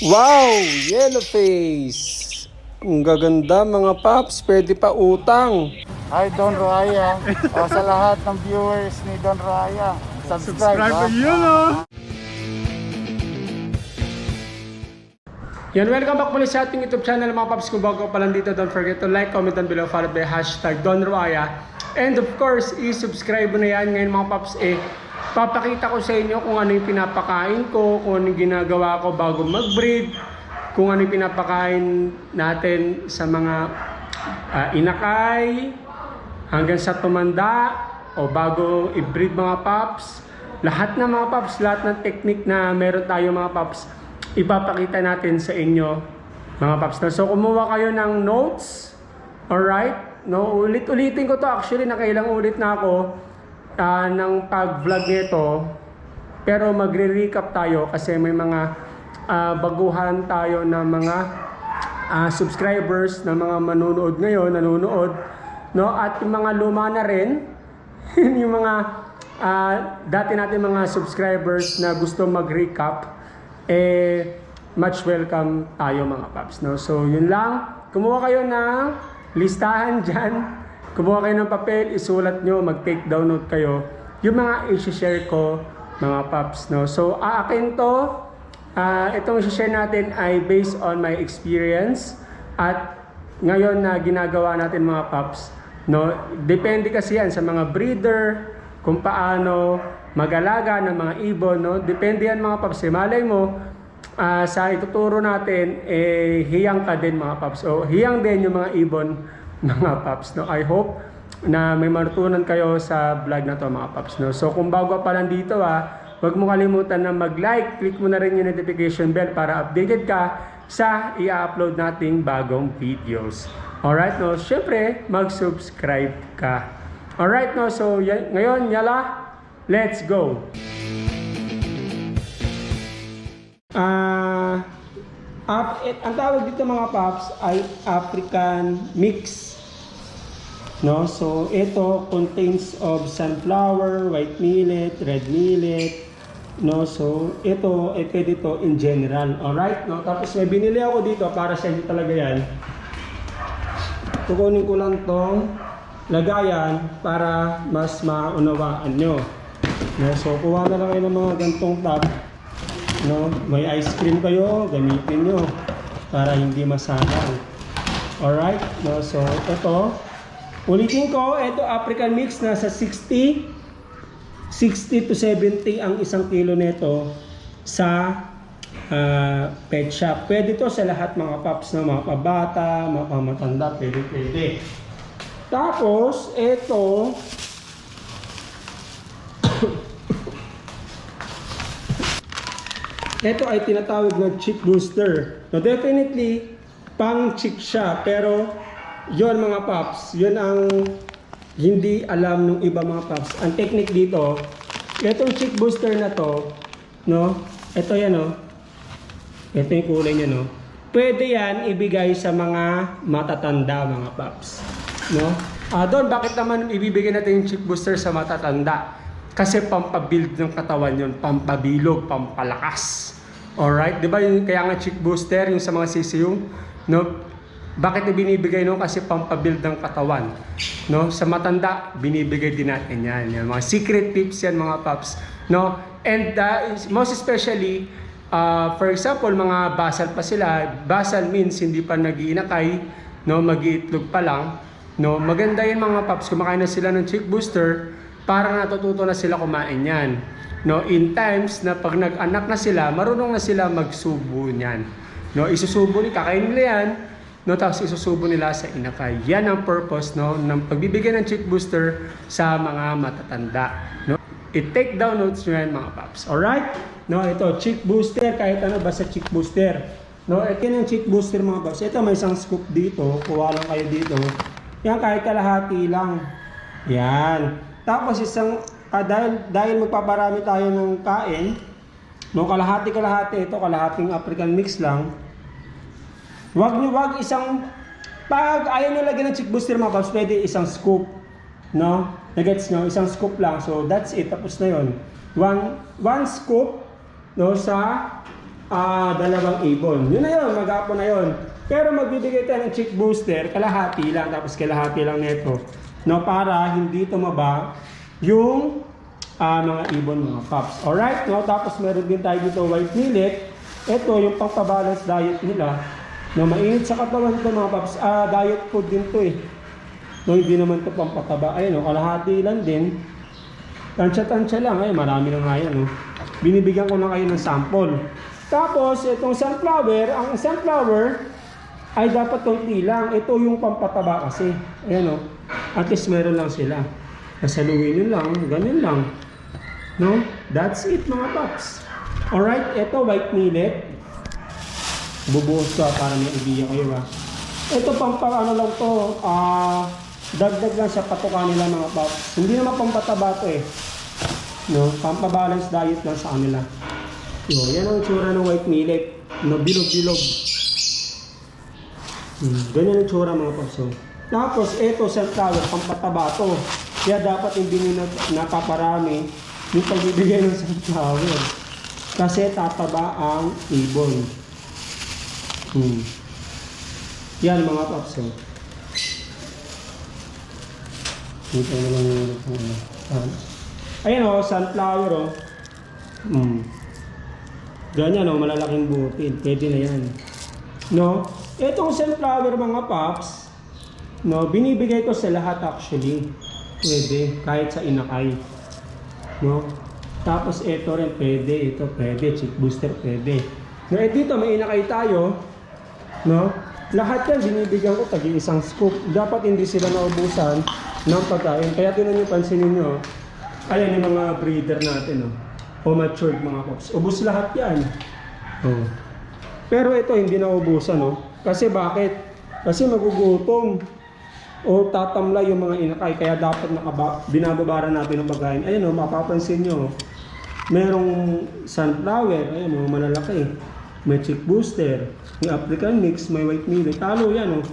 Wow! Yellow face! Ang gaganda mga paps, pwede pa utang. Hi Don Raya. o, sa lahat ng viewers ni Don Raya. Subscribe, ha? yun oh! Yan, welcome back muli sa ating YouTube channel mga paps. Kung bago pa lang dito, don't forget to like, comment down below, followed by hashtag Don Ruaya. And of course, i-subscribe mo na yan ngayon mga paps. Eh, papakita ko sa inyo kung ano yung pinapakain ko, kung ano yung ginagawa ko bago mag-breed, kung ano yung pinapakain natin sa mga ah, inakay, hanggang sa tumanda, o bago i-breed mga paps. Lahat ng mga paps, lahat ng technique na meron tayo mga paps, ipapakita natin sa inyo mga paps. na. So kumuha kayo ng notes, alright? No, ulit-ulitin ko to actually, nakailang ulit na ako ah, ng pag-vlog nito. Pero magre-recap tayo kasi may mga ah, baguhan tayo ng mga ah, subscribers na mga manonood ngayon, nanonood, no? At yung mga luma na rin, yung mga ah, dati natin mga subscribers na gusto mag-recap, eh, much welcome tayo mga paps, no? So, yun lang. Kumuha kayo ng listahan dyan. Kumuha kayo ng papel, isulat nyo, mag-take down kayo. Yung mga i-share ko, mga paps, no? So, aakin to, Ah, itong share natin ay based on my experience at ngayon na ginagawa natin mga paps, no? Depende kasi yan sa mga breeder, kung paano mag-alaga ng mga ibon, no? Depende yan mga paps. Eh, malay mo, ah, sa ituturo natin, eh, hiyang ka din mga paps. O hiyang din yung mga ibon, mga paps, no? I hope na may matutunan kayo sa vlog na to mga paps, no? So kung bago pa lang dito ah, Huwag mo kalimutan na mag-like, click mo na rin yung notification bell para updated ka sa i-upload nating bagong videos. Alright, no? Siyempre, mag-subscribe ka. Alright, no? So, ngayon, yala, let's go! Ap- et- ang tawag dito mga paps ay African Mix. No? So, ito contains of sunflower, white millet, red millet, no? So, ito, eh, ito in general. Alright? No? Tapos may binili ako dito para sa inyo talaga yan. Kukunin ko lang tong lagayan para mas maunawaan nyo. No? So, kuha na lang kayo ng mga gantong tab. No? May ice cream kayo, gamitin nyo para hindi masanang. Alright? No? So, ito, Ulitin ko, ito African mix nasa 60 60 to 70 ang isang kilo nito sa ah, pet shop. Pwede to sa lahat mga paps na mga pabata, mga pamatanda, pwede pwede. Tapos, ito ito ay tinatawag na chick booster. No, definitely, pang chick siya. Pero, yon mga paps, yon ang hindi alam ng iba mga paps. Ang technique dito, itong chick booster na to, no? Ito yan, no? Ito yung kulay niya, no? Pwede yan ibigay sa mga matatanda, mga paps. No? Ah, doon, bakit naman ibibigay natin yung chick booster sa matatanda? Kasi pampabuild ng katawan yun, pampabilog, pampalakas. Alright? Di ba yung kaya nga chick booster, yung sa mga CCU, no? Bakit na binibigay no? Kasi pampabuild ng katawan. No? Sa matanda, binibigay din natin yan. yan. Mga secret tips yan mga paps. No? And uh, most especially, uh, for example, mga basal pa sila. Basal means hindi pa nag-iinakay, no? mag-iitlog pa lang. No? Maganda yan mga paps. Kumakain na sila ng chick booster, para natututo na sila kumain yan. No, in times na pag nag-anak na sila, marunong na sila magsubo niyan. No, isusubo ni kakain nila yan, no, tapos isusubo nila sa inakay. Yan ang purpose no ng pagbibigay ng chick booster sa mga matatanda. No, i-take down notes nyo yan mga paps. Alright? No, ito, chick booster, kahit ano basta chick booster. No, ito yung chick booster mga paps. Ito may isang scoop dito, kuha lang kayo dito. Yan kahit kalahati lang. Yan. Tapos isang ah, dahil dahil magpaparami tayo ng kain, no kalahati kalahati ito kalahating African mix lang. Wag niyo wag isang pag ayaw niyo lagyan ng chick booster mga paps, pwede isang scoop. No? Nagets nyo? Isang scoop lang. So that's it. Tapos na yon. One, one scoop no, sa ah, dalawang ibon. Yun na yun, magapo na yun. Pero magbibigay tayo ng chick booster, kalahati lang, tapos kalahati lang nito. No, para hindi tumaba yung ah, mga ibon, mga pups. Alright, no? Tapos meron din tayo dito white millet. Ito, yung pang-balance diet nila. No, mainit sa katawan to mga pups. Ah, diet food din to eh. No, hindi naman to pampataba. Ayun, no, kalahati lang din. Tansya-tansya lang. Ay, marami na nga yan. No? Binibigyan ko na kayo ng sample. Tapos, itong sunflower, ang sunflower ay dapat konti lang. Ito yung pampataba kasi. Ayan o. At least meron lang sila. Nasaluhin nyo lang. Ganun lang. No? That's it mga paps. Alright, ito white millet. Bubuhos ko ah, para may idea kayo ha. Ito pang pang lang to, ah, dagdag lang sa patukan nila mga paps. Hindi naman pampataba to eh. No, pampabalance diet lang sa kanila. Yo, yan ang tsura ng white millet. No, bilog-bilog. Hmm, ganyan ang tsura mga paps. oh. Tapos, ito sunflower, pampataba to. Kaya dapat hindi nyo na, napaparami yung pagbibigay ng sunflower. Kasi tataba ang ibon. Hmm. Yan mga paps. Oh. Dito na lang yung. Ah. Ayan o, sunflower o. Hmm. Ganyan o, malalaking butil. Pwede na yan. No? Itong sunflower mga paps, no, binibigay ko sa lahat actually. Pwede, kahit sa inakay. No? Tapos ito rin pwede, ito pwede, chick booster pwede. No, eh dito may inakay tayo, no? Lahat yan binibigyan ko tagi isang scoop. Dapat hindi sila naubusan ng pagkain. Kaya tinan niyo pansinin niyo, ayan yung mga breeder natin, no? O matured mga pups. Ubus lahat yan. Oh. Pero ito hindi naubusan, no? Kasi bakit? Kasi magugutom o tatamlay yung mga inakay kaya dapat nakaba, binababara natin ng pagkain. Ayun o, mapapansin nyo, merong sunflower, ayun o, malalaki. May chick booster, may African mix, may white millet. Talo yan o.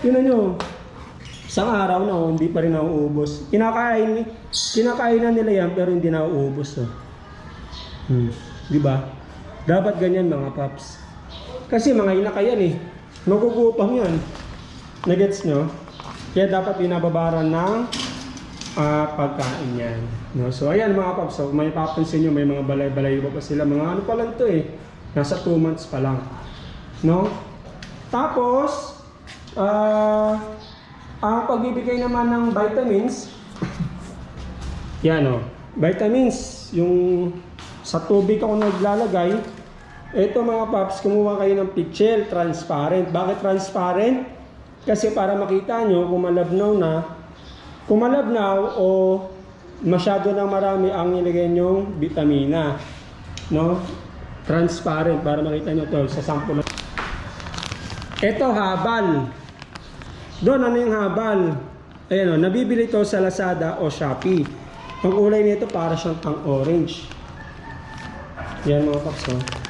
Tingnan nyo, isang araw na o, hindi pa rin nauubos. Kinakain, kinakain na nila yan pero hindi nauubos o. Hmm. Di ba? Dapat ganyan mga paps. Kasi mga inakay yan eh. Magugutom yan. Nagets nyo? Kaya dapat binababaran ng ah, pagkain yan. No? So ayan mga paps, may papansin nyo, may mga balay-balay pa, sila. Mga ano pa lang to eh. Nasa 2 months pa lang. No? Tapos, ah, ang pagbibigay naman ng vitamins, yan o. Vitamins, yung sa tubig ako naglalagay, ito mga paps, kumuha kayo ng pitchel, transparent. Bakit transparent? Kasi para makita nyo kung malabnaw na, kung malabnaw o masyado na marami ang nilagay nyong vitamina. No? Transparent para makita nyo to sa sample. Ito habal. Doon ano yung habal? Ayan o, nabibili to sa Lazada o Shopee. Ang kulay nito para siyang pang orange. Yan mga paps oh.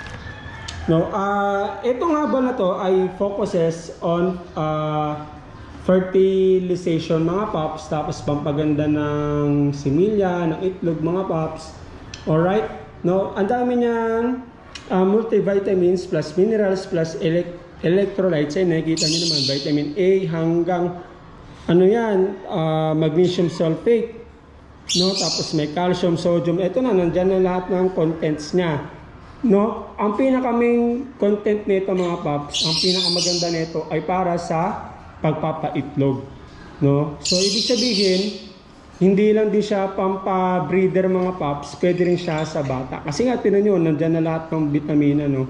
No, ah itong habal na to ay focuses on ah, fertilization mga paps tapos pampaganda ng similya, ng itlog mga paps. Alright? No, ang dami niyang ah, multivitamins plus minerals plus elec- electrolytes. Ay nakikita niyo naman vitamin A hanggang ano yan, ah, magnesium sulfate. No, tapos may calcium, sodium. Ito na nandiyan na lahat ng contents niya. No, ang pinaka main content nito mga paps, ang pinakamaganda nito ay para sa pagpapaitlog. No? So ibig sabihin, hindi lang din siya pampa-breeder mga paps, pwede rin siya sa bata. Kasi nga tinan nyo, nandyan na lahat ng vitamina, no?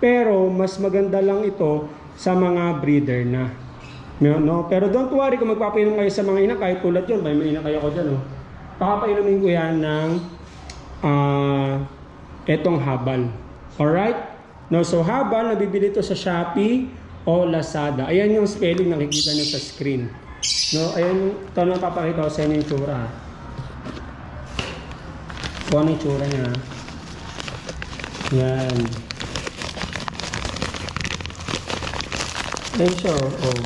Pero mas maganda lang ito sa mga breeder na. No? Pero don't worry kung magpapainom kayo sa mga inakay, tulad yun, may inakay ako dyan, no? Pakapainumin ko yan ng ah etong habal. Alright? No, so habal, nabibili ito sa Shopee o Lazada. Ayan yung spelling nakikita nyo sa screen. No, ayan ito na papakita ko sa inyo yung tsura. Kung ano yung tsura niya. Yan. Ayan siya, oh. oh.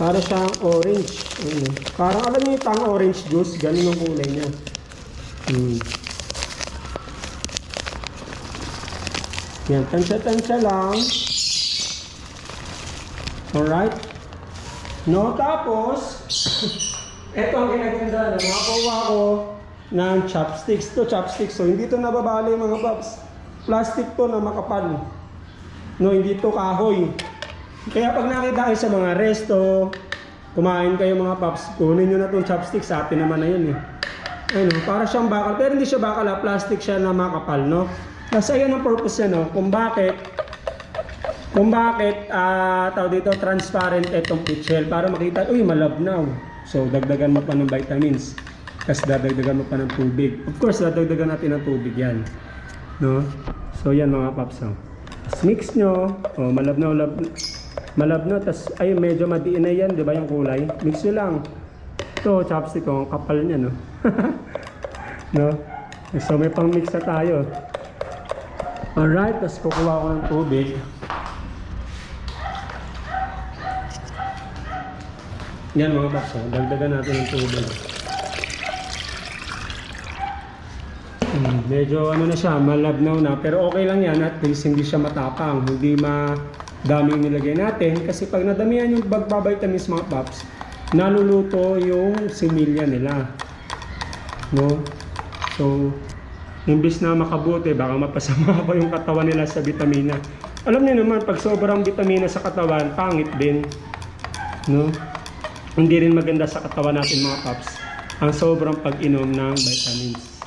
Para siyang orange. Ayun. Parang alam niyo yung tang orange juice, ganun yung kulay niya. Hmm. Yan, tansya-tansya lang. Alright? No, tapos, ito ang kinaganda na nakakuha ko ng chopsticks. To chopsticks. So, hindi to nababali mga paps. Plastic to na makapal. No, hindi to kahoy. Kaya pag nakita kayo sa mga resto, kumain kayo mga paps, kunin nyo na tong chopsticks. Sa atin naman na yun eh. Ano, para siyang bakal. Pero hindi siya bakal ha. Plastic siya na makapal, no? Kasi yan ang purpose niya, no? Kung bakit kung bakit ah tawag dito transparent itong pit shell para makita uy malabnaw so dagdagan mo pa ng vitamins kasi dadagdagan mo pa ng tubig. Of course dadagdagan natin ng tubig yan no? So yan mga paps oh. Tapos mix nyo oh, malabnaw lab, malabnaw tas ay medyo madiin na yan di ba yung kulay? Mix nyo lang. Ito chopstick oh, kapal niya no? No? So may pang mix na tayo alright tapos kukuha ko ng tubig Yan mga box, oh. dagdagan natin ng tubig. Hmm, medyo ano na siya, malabnaw na. Pero okay lang yan at least hindi siya matapang. Hindi madaming nilagay natin. Kasi pag nadamihan yung bagbabitamins mga paps, naluluto yung similya nila. No? So, imbis na makabuti, baka mapasama pa yung katawan nila sa vitamina. Alam niyo naman, pag sobrang vitamina sa katawan, pangit din. No? hindi rin maganda sa katawan natin mga paps ang sobrang pag-inom ng vitamins.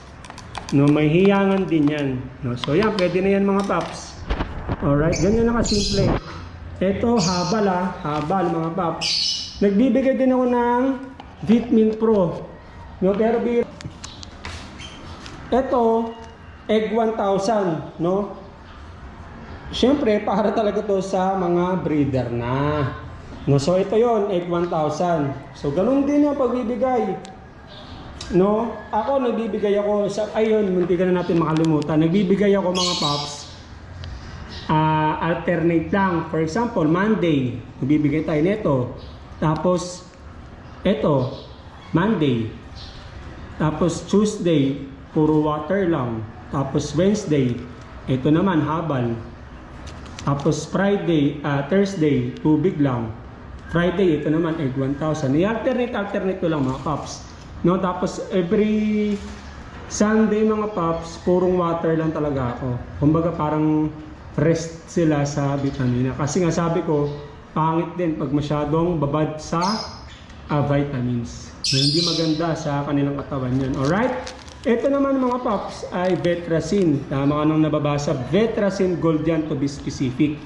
No, may hiyangan din yan. No, so yan, pwede na yan mga paps. Alright, ganyan lang kasimple. Ito, habal ah, habal mga paps. Nagbibigay din ako ng Vitamin Pro. No, pero ito, egg 1,000, no? Siyempre, para talaga to sa mga breeder na. No, so ito yon egg 1,000. So ganun din yung pagbibigay. No, ako nagbibigay ako sa ayun, munti ka na natin makalimutan. Nagbibigay ako mga pops. ah alternate lang. For example, Monday, nagbibigay tayo nito. Tapos ito, Monday. Tapos Tuesday, puro water lang. Tapos Wednesday, ito naman habal. Tapos Friday, ah, Thursday, tubig lang. Friday, ito naman, egg 1,000. I-alternate, alternate ko lang mga paps. No, tapos every Sunday mga paps, purong water lang talaga ako. Kumbaga parang rest sila sa vitamina. Kasi nga sabi ko, pangit din pag masyadong babad sa ah, vitamins. So, hindi maganda sa kanilang katawan yun. Alright? Ito naman mga paps ay Vetracin. Tama ka nung nababasa. Vetracin Gold yan to be specific.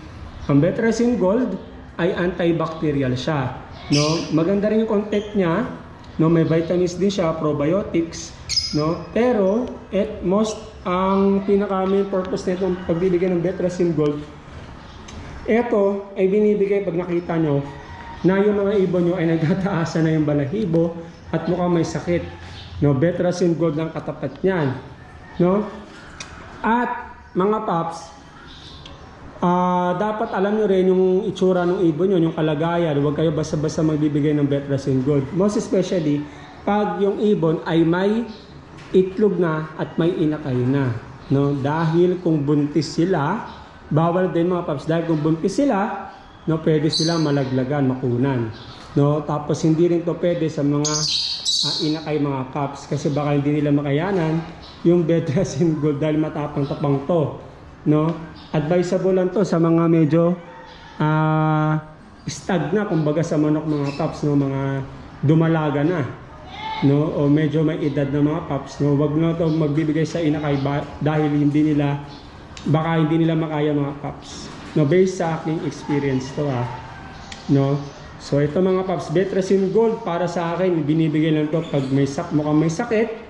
Ang Vetracin Gold ay antibacterial siya. No? Maganda rin yung content niya. No, may vitamins din siya, probiotics, no? Pero at most ang pinaka main purpose nitong pagbibigay ng Vetracin Gold ito ay binibigay pag nakita nyo na yung mga ibon nyo ay nagtataasan na yung balahibo at mukhang may sakit. No, Vetracin Gold ang katapat niyan. No? At mga paps, ah dapat alam nyo rin yung itsura ng ibon nyo, yung kalagayan. Huwag kayo basta-basta magbibigay ng Vetracin Gold. Most especially, pag yung ibon ay may itlog na at may inakay na. No? Dahil kung buntis sila, bawal din mga paps. Dahil kung buntis sila, no, pwede sila malaglagan, makunan. No? Tapos hindi rin to pwede sa mga ah, inakay mga paps kasi baka hindi nila makayanan yung Vetracin Gold dahil matapang-tapang to. No? Advisable lang to sa mga medyo ah stag na kumbaga sa manok mga paps no mga dumalaga na no o medyo may edad na mga paps no wag na to magbibigay sa inakay dahil hindi nila baka hindi nila makaya mga paps no based sa aking experience to ah no so ito mga paps Betracin Gold para sa akin. Binibigay lang to pag may sak mukhang may sakit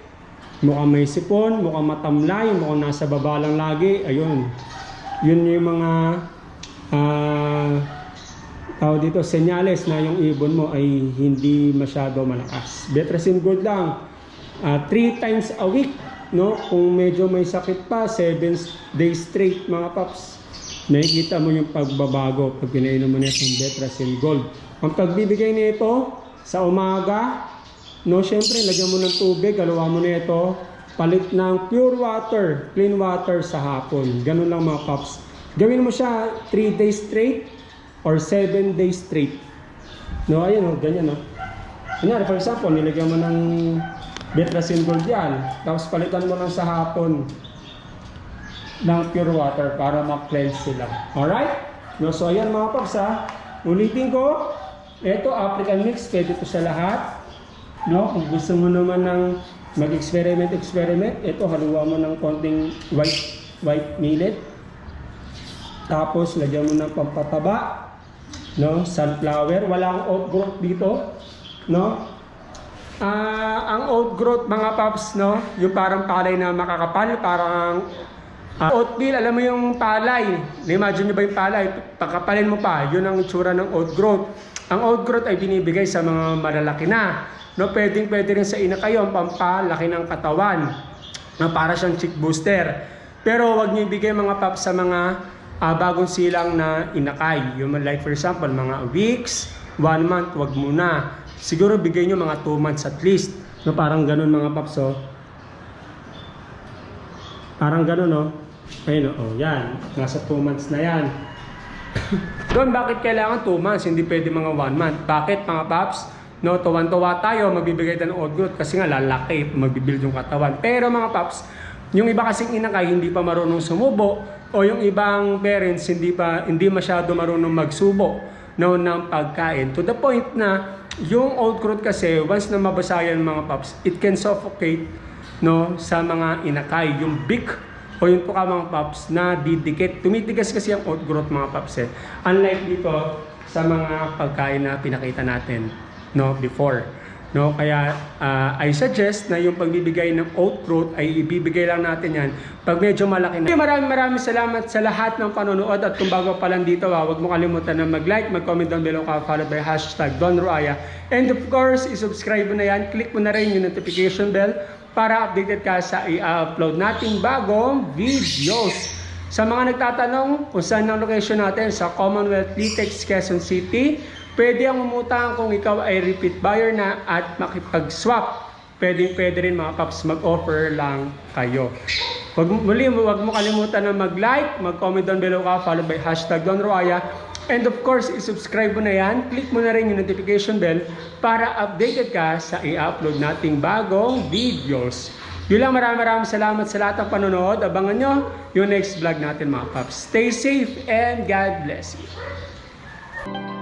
mukhang may sipon mukhang matamlay mukhang nasa baba lang lagi. Ayun. Yun yung mga ah tawag dito, senyales na yung ibon mo ay hindi masyado malakas. Betracin Gold lang, 3 times a week, no? Kung medyo may sakit pa, 7 days straight mga paps, nakikita mo yung pagbabago pag pinainom mo na itong Betracin Gold. Ang pagbibigay nito sa umaga, no, syempre, lagyan mo ng tubig, galuwa mo na ito, palit ng pure water, clean water sa hapon. Ganun lang mga paps. Gawin mo siya 3 days straight or 7 days straight. No, ayun o, ganyan o. Kunyari, for example, nilagyan mo ng Betrasin Gold yan. Tapos palitan mo lang sa hapon ng pure water para ma-cleanse sila. Alright? No, so ayan mga paps ha. Ulitin ko. Ito, African mix. Pwede to sa lahat. No, kung gusto mo naman ng mag-experiment, experiment, ito haluan mo ng konting white white millet. Tapos lagyan mo ng pampataba, no, sunflower, walang oat growth dito, no? Ah, ang oat growth mga paps, no, yung parang palay na makakapal, parang ah, oatmeal, alam mo yung palay. Na-imagine nyo ba yung palay? Pagkapalin mo pa, yun ang itsura ng oat growth. Ang oat growth ay binibigay sa mga malalaki na. No, pwedeng pwede rin sa ina kayo pampalaki ng katawan na para siyang chick booster. Pero wag niyo ibigay mga paps sa mga ah, bagong silang na inakay. Yung like for example, mga weeks, one month, wag muna. Siguro bigay niyo mga two months at least. No, parang ganun mga paps, oh. Parang ganun, oh. Ayun, oh, yan. Nasa 2 months na yan. Doon, bakit kailangan 2 months? Hindi pwede mga 1 month. Bakit, mga paps? No, tuwan-tuwa tayo, magbibigay tayo ng oat growth kasi nga lalaki, magbibuild yung katawan. Pero mga paps, yung iba kasing inakay hindi pa marunong sumubo o yung ibang parents hindi pa hindi masyado marunong magsubo no ng pagkain to the point na yung oat growth kasi once na mabasa yan mga paps it can suffocate no sa mga inakay yung beak o yung tuka mga paps na didikit. Tumitigas kasi ang oat growth mga paps eh. Unlike dito sa mga pagkain na pinakita natin no before no? Kaya ah, I suggest na yung pagbibigay ng oat growth ay ibibigay lang natin yan pag medyo malaki na. Maraming maraming salamat sa lahat ng panonood. At kung bago pa lang dito ah, huwag mo kalimutan na mag-like mag-comment down below ka followed by hashtag Don Ruaya. And of course i-subscribe mo na yan. Click mo na rin yung notification bell para updated ka sa i-upload nating bagong videos sa mga nagtatanong kung saan ang location natin sa Commonwealth Litex, Quezon City, pwede ang umutang kung ikaw ay repeat buyer na at makipag-swap. Pwede, pwede rin mga paps mag-offer lang kayo. Wag, muli, huwag mo kalimutan na mag-like, mag-comment down below ka, followed by hashtag Don Roaya. And of course, i-subscribe mo na yan. Click mo na rin yung notification bell para updated ka sa i-upload nating bagong videos. Yun lang, maraming maraming salamat sa lahat ng panonood. Abangan nyo yung next vlog natin mga paps. Stay safe and God bless you.